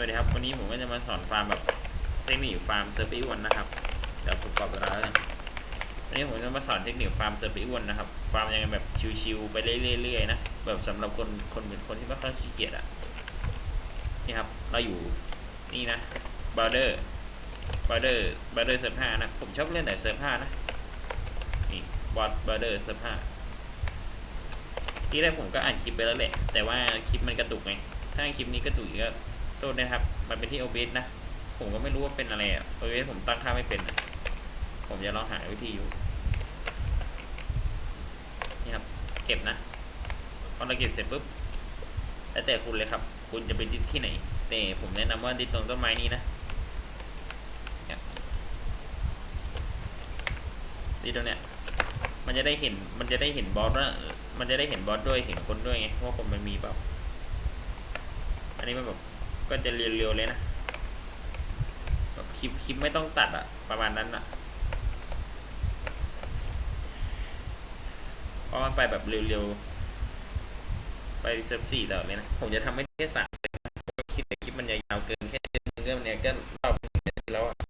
วัสดีครับ วันนี้ผมก็จะมาสอนฟาร์มแบบเทคนิคฟาร์มเซอร์ฟอีวันนะครับ เดี๋ยวผมกรอบเวลาแล้วกันวันนี้ผมจะมาสอนเทคนิคฟาร์มเซอร์ฟอีวันนะครับ ฟาร์มยังไงแบบชิวๆไปเรื่อยๆนะ แบบสำหรับคนคนเป็นคนที่ไม่ค่อยขี้เกียจอะ นี่ครับ เราอยู่นี่นะบาร์เดอร์บาร์เดอร์บาร์เดอร์เซิร์ฟห้านะ ผมชอบเล่นแต่เซิร์ฟห้านะ นี่บอสบาร์เดอร์เซิร์ฟห้าที่แรกผมก็อ่านคลิปไปแล้วแหละ แต่ว่าคลิปมันกระตุกไง ถ้าคลิปนี้กระตุกอีกก็ โทษนะครับ มันเป็นที่ OBS นะ ผมก็ไม่รู้ว่าเป็นอะไรอะ OBS ผมตั้งค่าไม่เป็นผมจะลองหาวิธีอยู่นี่ครับ เก็บนะพอเราเก็บเสร็จปุ๊บแล้วแต่คุณเลยครับ คุณจะไปดิดที่ไหน แต่ผมแนะนำว่าดิดตรงต้นไม้นี้นะดิดตรงเนี้ยมันจะได้เห็นมันจะได้เห็นบอสว่ามันจะได้เห็นบอสด้วยเห็นคนด้วยไงว่าคนมันมีเปล่าอันนี้มันแบบ ก็จะเรียวๆเลยนะคลิปคลิปไม่ต้องตัดอะประมาณนั้นอะเพราะมันไปแบบเร็วๆ ไปเซิร์ฟสี่แล้วเลยนะ ผมจะทำให้แค่สามคลิปแต่คลิปมันยาวเกินแค่เซนเรื่องเนี้ยก็เล่าไปแล้วอะ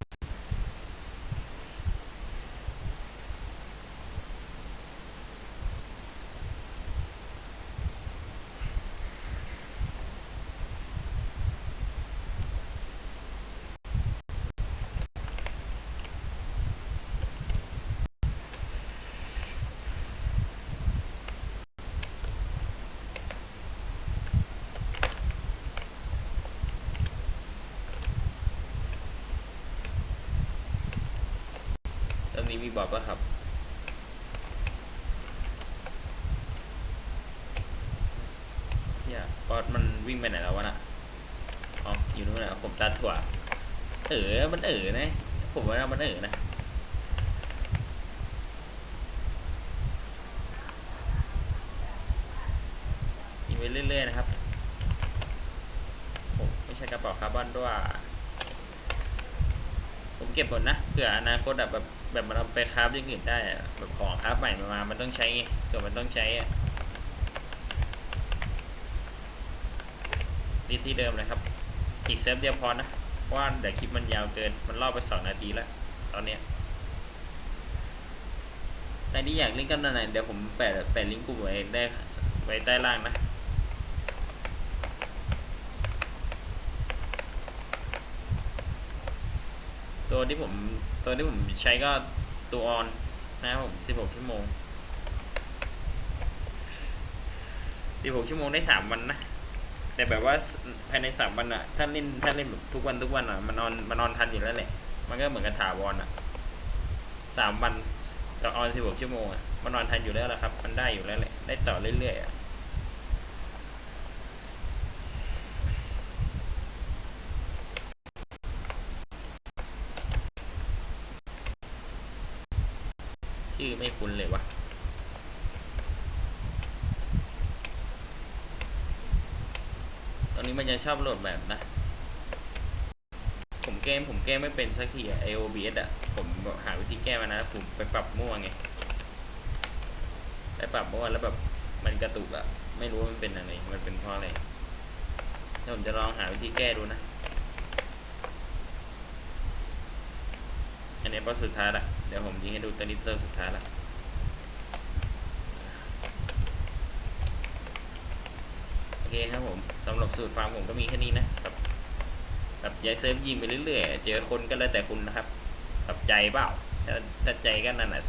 ตอ นี้มีบอสป่ะครับ เนี่ยบอสมันวิ่งไปไหนแล้ววะน่ะ อ๋อ อยู่นู่นนะผมตัดถั่ว เออ มันเออนะ ผมว่ามันเออนะยิงไปเรื่อยๆนะครับโอ้ไม่ใช่กระเป๋าคาร์บอนด้วย ก็บหมดนะเผื่ออนาคตแบบแบบมันเอาไปคราฟอย่างอื่นได้แบบของคราฟใหม่มา มันต้องใช้ไงเผื่อมันต้องใช้อะนี่ที่เดิมเลยครับ อีกเซฟเดียวพอนะเพราะว่าเดี๋ยวคลิปมันยาวเกิน มันเล่าไปสองนาทีแล้ว ตอนเนี้ยแต่ที่อยากเล่นกันไหนเดี๋ยวผมแปะแปะลิงก์กลุ่มไว้ได้ไว้ใต้ล่างนะ ตัวที่ผมตัวที่ผมใช้ก็ตัวออนนะครับผม16 ชั่วโมง 16 ชั่วโมงได้ 3 วันนะ แต่แบบว่าภายใน 3 วันอะถ้าเล่นถ้าเล่นแบบทุกวันทุกวันอะมันนอนมันนอนทันอยู่แล้วแหละ มันก็เหมือนกับถาวรอะ3วันกับออน 16 ชั่วโมงอะมันนอนทันอยู่แล้วละครับ มันได้อยู่แล้วแหละ ได้ต่อเรื่อยๆอะ ชื่อไม่คุ้นเลยวะตอนนี้มันจะชอบโหลดแบบนะ ผมแก้ผมแก้ไม่เป็นสักทีอะ AOBS อะผมหาวิธีแก้มานะ ผมไปปรับมั่วไง ไปปรับมั่วแล้วแบบมันกระตุกอะไม่รู้ว่ามันเป็นอะไร มันเป็นเพราะอะไรเดี๋ยวผมจะลองหาวิธีแก้ดูนะ อันนี้บอสสุดท้ายละเดี๋ยวผมยิงให้ดูตัวนี้ตัวสุดท้ายละโอเคครับผมสำหรับสูตรฟาร์มผมก็มีแค่นี้นะครับแบบย้ายเซิร์ฟยิงไปเรื่อยๆ เจอคนก็แล้วแต่คุณนะครับกับใจเปล่าถ้าถ้าใจก็นั่นน่ะ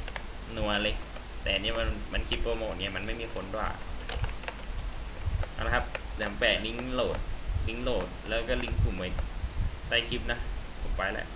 นัวเลย แต่นี่มันมันคลิปโปรโมทเนี่ยมันไม่มีคนด้วยเอาละครับเดี๋ยวแปะลิงก์โหลดลิงก์โหลดแล้วก็ลิงก์กลุ่มไว้ใต้คลิปนะผมไปแล้ว